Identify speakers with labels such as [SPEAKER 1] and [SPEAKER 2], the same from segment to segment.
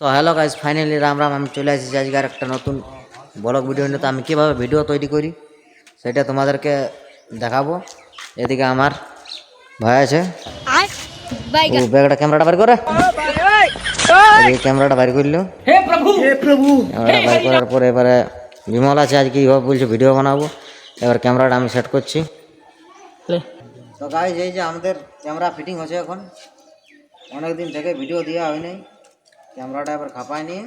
[SPEAKER 1] তো hello guys finally Ram Ram আমি চলে আসি আজকে আর একটা নতুন ব্লগ ভিডিও নিয়ে। তো আমি কীভাবে ভিডিও তৈরি করি সেটা তোমাদেরকে দেখাবো। এদিকে আমার ভয় আছে। ব্যাগটা ক্যামেরাটা বের করে। ক্যামেরাটা বের করল।
[SPEAKER 2] হে
[SPEAKER 1] ক্যামেরাটা বের করার পরে এবারে বিমল আছে আজকে কীভাবে বলছে ভিডিও বানাবো। এবার ক্যামেরাটা আমি সেট করছি। তো গাইজ এই যে আমাদের ক্যামেরা ফিটিং হচ্ছে এখন। অনেক দিন থেকে ভিডিও দেওয়া হয়নি ক্যামেরাটা এবার খাপায়নি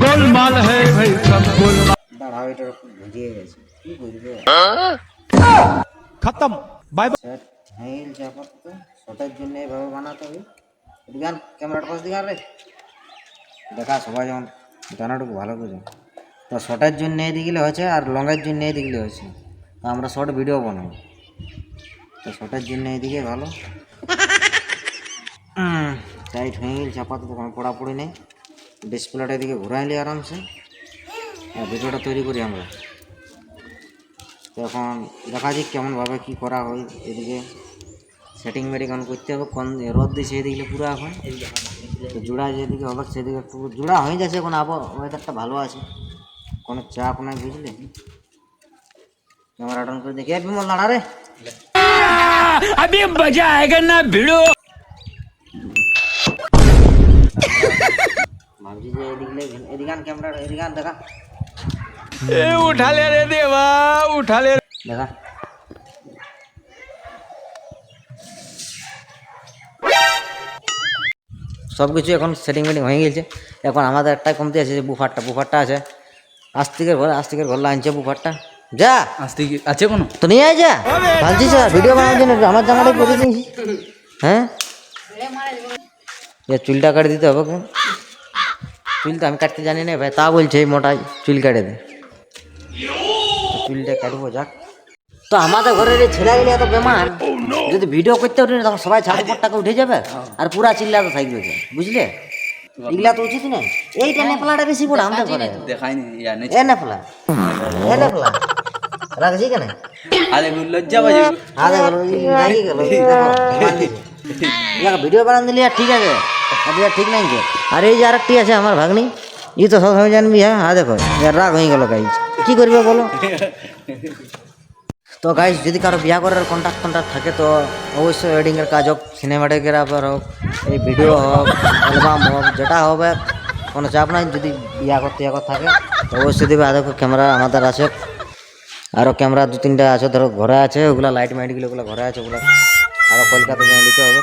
[SPEAKER 2] গোলমাল হে ভাই সব গোলমাল।
[SPEAKER 1] দাঁড়াও এটা ভিজিয়ে গেছে। কি বুঝবে
[SPEAKER 2] খতম। Bye bye.
[SPEAKER 1] স্যার হেল জাপার তো শটের জন্য এভাবে বানাতে হবে। দিগান ক্যামেরাটা পাশ দিগান রে। দেখা সবাই যেমন জানাটুকু ভালো বুঝে। তো শর্টের জন্য এদিকে হয়েছে আর লঙ্গের জন্য এদিকে হয়েছে। তো আমরা শর্ট ভিডিও বানাবো। তো শর্টের জন্য এদিকে ভালো। টাইট হয়ে গেল চাপাত তো কোনো পড়াপড়ি নেই ডিসপ্লেটা এদিকে ঘুরাইলি আরামসে আর ভিডিওটা তৈরি করি আমরা তো এখন দেখা যাক কেমনভাবে কী করা হয় এদিকে সেটিং মেটিং অন করতে হবে কোন রদ দিয়েছে এদিকে পুরো এখন তো জোড়া যেদিকে হবে সেদিকে একটু জোড়া হয়ে যাচ্ছে এখন আবার ওয়েদারটা ভালো আছে কোনো চাপ নাই বুঝলে ক্যামেরা অন করে দেখি আর বিমল দাঁড়া রে
[SPEAKER 2] अभी मजा आएगा ना भिड़ो
[SPEAKER 1] ভাবছি যে এদিক এদিকান ক্যামেরা এদিকান দেখা।
[SPEAKER 2] এ উঠালে রে দেবা উঠালে
[SPEAKER 1] দেখা। সব কিছু এখন সেটিং মেটিং হয়ে গেছে। এখন আমাদের একটাই কমতি আছে যে বুফারটা বুফারটা আছে। আস্তিকের ঘর আস্তিকের ঘর লাগছে বুফারটা। যা।
[SPEAKER 3] আস্তিক আছে কোনো?
[SPEAKER 1] তো নিয়ে আয় যা। ভালছি স্যার ভিডিও বানানোর জন্য আমার জামাটাই পরে দিয়েছি হ্যাঁ? চুলটা কাটে দিতে হবে কেন চুল তো আমি কাটতে জানি না ভাই তা বলছে এই মোটা চুল কাটে দে। চুলটা কাটবো যাক। তো আমাদের ঘরের এই ছেলেগুলি এত বেমান যদি ভিডিও করতে উঠে তখন সবাই ছাড় টাকা উঠে যাবে আর পুরা চিল্লাতে থাকবে বুঝলে? এগুলা তো উচিত না এইটা নেপলাটা বেশি পড়ে আমাদের ঘরে।
[SPEAKER 3] দেখাইনি
[SPEAKER 1] এ নেপলা এ নেপলা রাখছি কেন?
[SPEAKER 3] আরে লজ্জা বাজে
[SPEAKER 1] আরে ভিডিও বানান দিলি ঠিক আছে। এটা ঠিক নাই যে। আর এই যে আরেকটি আছে আমার ভাগ্নি, ই তো সবসময় জানবি হ্যাঁ? হ্যাঁ দেখো রাগ হয়ে গেল গাইজ কি করবে বলো? তো গাইজ যদি কারও বিয়া করার কন্ট্যাক্ট কন্ট্যাক্ট থাকে, তো অবশ্যই ওয়েডিংয়ের কাজ হোক সিনেমাটোগ্রাফার হোক, এই ভিডিও হোক অ্যালবাম হোক, যেটা হবে কোনো চাপ নাই। যদি বিয়া করতে ইয়া করতে থাকে, তো অবশ্যই দেবে। আদৌ ক্যামেরা আমাদের আছে। আরও ক্যামেরা দু তিনটা আছে, ধরো, ঘরে আছে, ওগুলো লাইট মাইটগুলো ওগুলো ঘরে আছে, ওগুলো আরও কলকাতা নিয়ে নিতে হবে।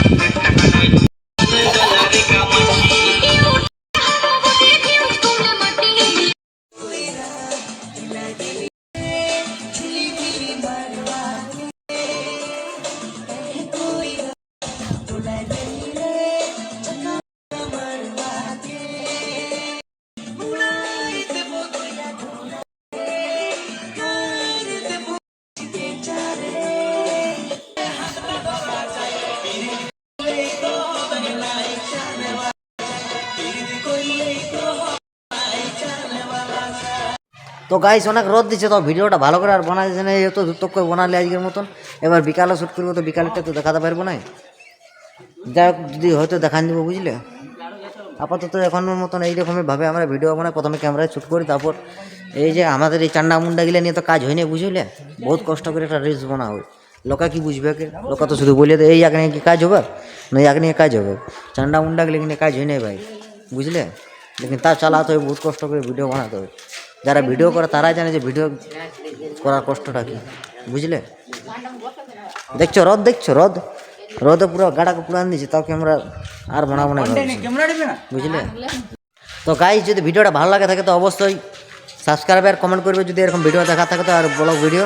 [SPEAKER 1] তো গাইস অনেক রোদ দিচ্ছে, তো ভিডিওটা ভালো করে আর বানা যাচ্ছে না এত দ্রুত করে বানালে আজকের মতন। এবার বিকালে শ্যুট করব, তো বিকালেরটা তো দেখাতে পারব না। যাই হোক, যদি হয়তো দেখান দেবো, বুঝলে? আপাতত এখনের মতন এইরকমই ভাবে আমরা ভিডিও বানাই। প্রথমে ক্যামেরায় শ্যুট করি, তারপর এই যে আমাদের এই চান্ডা মুন্ডাগুলো নিয়ে তো কাজ হয়নি, বুঝলে? বহুত কষ্ট করে একটা রিলস বানা হয় লোকা কি বুঝবে কে লোকা তো শুধু বলে এই এক নিয়ে কি কাজ হবে? না এক নিয়ে কাজ হবে। চান্ডা মুন্ডাগুলো নিয়ে কাজ হয় ভাই, বুঝলে? লেকিন তা চালাতে হবে, বহুত কষ্ট করে ভিডিও বানাতে হবে। যারা ভিডিও করে তারাই জানে যে ভিডিও করার কষ্টটা কি। বুঝলে? দেখছ রদ দেখছ রদ? রদে পুরো গাড়াকে পুরান দিয়েছে তাও ক্যামেরা আর বানাবো
[SPEAKER 3] না
[SPEAKER 1] বুঝলে? তো গাইজ যদি ভিডিওটা ভালো লাগে থাকে তো অবশ্যই সাবস্ক্রাইব আর কমেন্ট করবে যদি এরকম ভিডিও দেখা থাকে তো আর ব্লগ ভিডিও